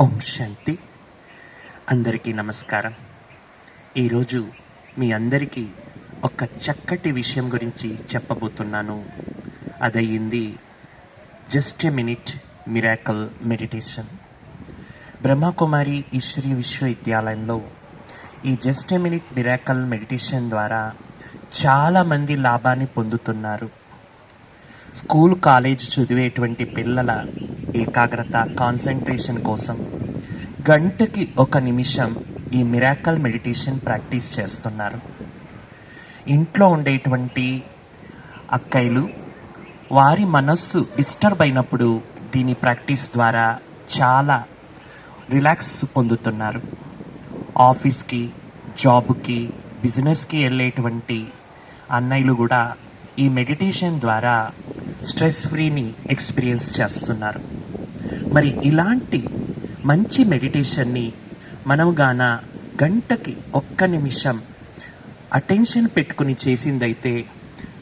ఓం శాంతి. అందరికీ నమస్కారం. ఈరోజు మీ అందరికీ ఒక చక్కటి విషయం గురించి చెప్పబోతున్నాను. అదయ్యింది just a minute miracle meditation. Brahmakumari Ishwariya విశ్వవిద్యాలయంలో ఈ just a minute miracle meditation ద్వారా చాలామంది లాభాన్ని పొందుతున్నారు. స్కూల్ కాలేజ్ చదివేటువంటి పిల్లల ఏకాగ్రత కాన్సన్ట్రేషన్ కోసం గంటకి ఒక నిమిషం ఈ మిరాకల్ మెడిటేషన్ ప్రాక్టీస్ చేస్తున్నారు. ఇంట్లో ఉండేటువంటి అక్కయ్యలు వారి మనస్సు డిస్టర్బ్ అయినప్పుడు దీని ప్రాక్టీస్ ద్వారా చాలా రిలాక్స్ పొందుతున్నారు. ఆఫీస్కి జాబ్కి బిజినెస్కి వెళ్ళేటువంటి అన్నయ్యలు కూడా ఈ మెడిటేషన్ ద్వారా స్ట్రెస్ ఫ్రీని ఎక్స్పీరియన్స్ చేస్తున్నారు. మరి ఇలాంటి మంచి మెడిటేషన్ని మనం గాన గంటకి ఒక్క నిమిషం అటెన్షన్ పెట్టుకుని చేసిందైతే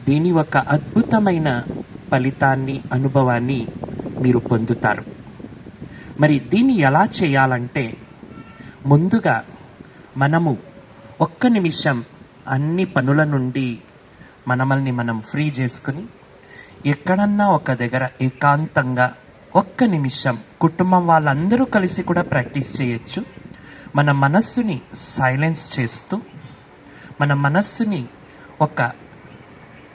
దీని ఒక అద్భుతమైన ఫలితాన్ని అనుభవాన్ని మీరు పొందుతారు. మరి దీన్ని ఎలా చేయాలంటే ముందుగా మనము ఒక్క నిమిషం అన్ని పనుల నుండి మనమల్ని మనం ఫ్రీ చేసుకుని ఎక్కడన్నా ఒక దగ్గర ఏకాంతంగా ఒక్క నిమిషం కుటుంబం వాళ్ళందరూ కలిసి కూడా ప్రాక్టీస్ చేయొచ్చు. మన మనస్సుని సైలెన్స్ చేస్తూ మన మనస్సుని ఒక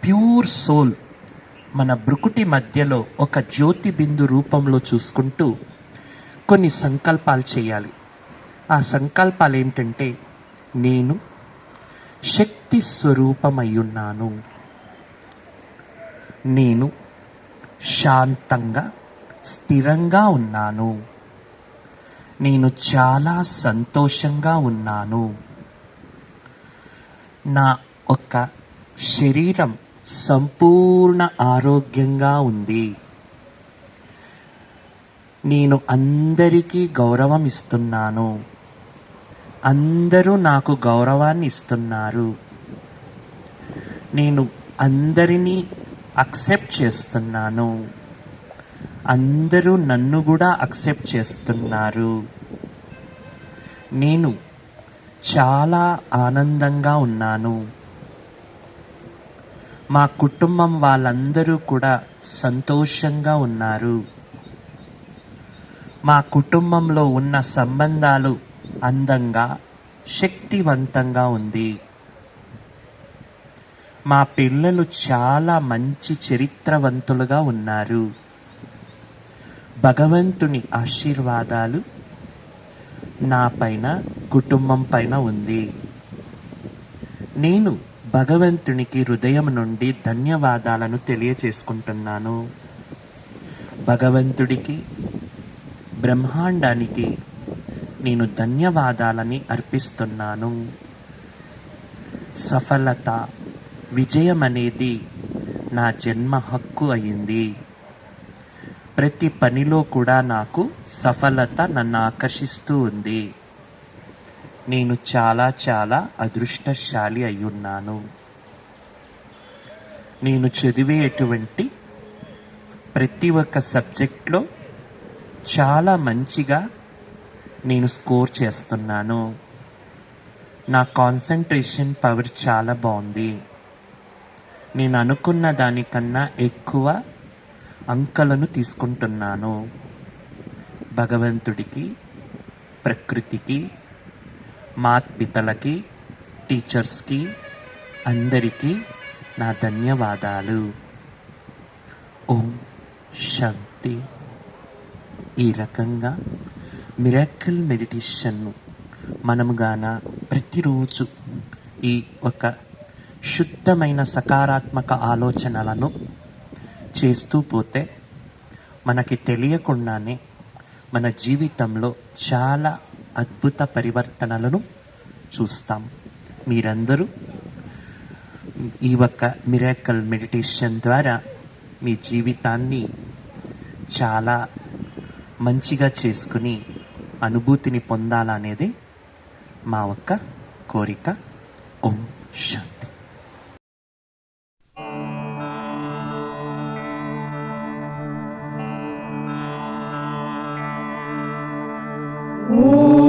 ప్యూర్ సోల్ మన బ్రుకుటి మధ్యలో ఒక జ్యోతి బిందు రూపంలో చూసుకుంటూ కొన్ని సంకల్పాలు చేయాలి. ఆ సంకల్పాలు ఏంటంటే నేను శక్తి స్వరూపమయ్యున్నాను నేను శాంతంగా స్థిరంగా ఉన్నాను. నేను చాలా సంతోషంగా ఉన్నాను. నా ఒక శరీరం సంపూర్ణ ఆరోగ్యంగా ఉంది. నేను అందరికీ గౌరవం ఇస్తున్నాను. అందరూ నాకు గౌరవాన్ని ఇస్తున్నారు. నేను అందరినీ అక్సెప్ట్ చేస్తున్నాను. అందరూ నన్ను కూడా అక్సెప్ట్ చేస్తున్నారు. నేను చాలా ఆనందంగా ఉన్నాను. మా కుటుంబం వాళ్ళందరూ కూడా సంతోషంగా ఉన్నారు. మా కుటుంబంలో ఉన్న సంబంధాలు అందంగా శక్తివంతంగా ఉంది. మా పిల్లలు చాలా మంచి చరిత్రవంతులుగా ఉన్నారు. భగవంతుని ఆశీర్వాదాలు నా పైన కుటుంబం పైన ఉంది. నేను భగవంతునికి హృదయం నుండి ధన్యవాదాలను తెలియచేసుకుంటున్నాను. భగవంతుడికి బ్రహ్మాండానికి నేను ధన్యవాదాలని అర్పిస్తున్నాను. సఫలత విజయం అనేది నా జన్మ హక్కు అయింది. ప్రతి పనిలో కూడా నాకు సఫలత నన్ను ఆకర్షిస్తూ ఉంది. నేను చాలా చాలా అదృష్టశాలి అయ్యున్నాను. నేను చదివేటువంటి ప్రతి ఒక్క సబ్జెక్ట్లో చాలా మంచిగా నేను స్కోర్ చేస్తున్నాను. నా కాన్సన్ట్రేషన్ పవర్ చాలా బాగుంది. నేను అనుకున్న దానికన్నా ఎక్కువ అంకలను తీసుకుంటున్నాను. భగవంతుడికి ప్రకృతికి మాత్పితలకి టీచర్స్కి అందరికీ నా ధన్యవాదాలు. ఓం శాంతి. ఈ రకంగా మిరాకిల్ మెడిటేషన్ను మనము గాన ప్రతిరోజు ఈ ఒక శుద్ధమైన సకారాత్మక ఆలోచనలను చేస్తూ పోతే మనకి తెలియకుండానే మన జీవితంలో చాలా అద్భుత పరివర్తనలను చూస్తాం. మీరందరూ ఈ ఒక్క మిరాకల్ మెడిటేషన్ ద్వారా మీ జీవితాన్ని చాలా మంచిగా చేసుకుని అనుభూతిని పొందాలనేది మా ఒక్క కోరిక. ఓం శాంతి Ooh.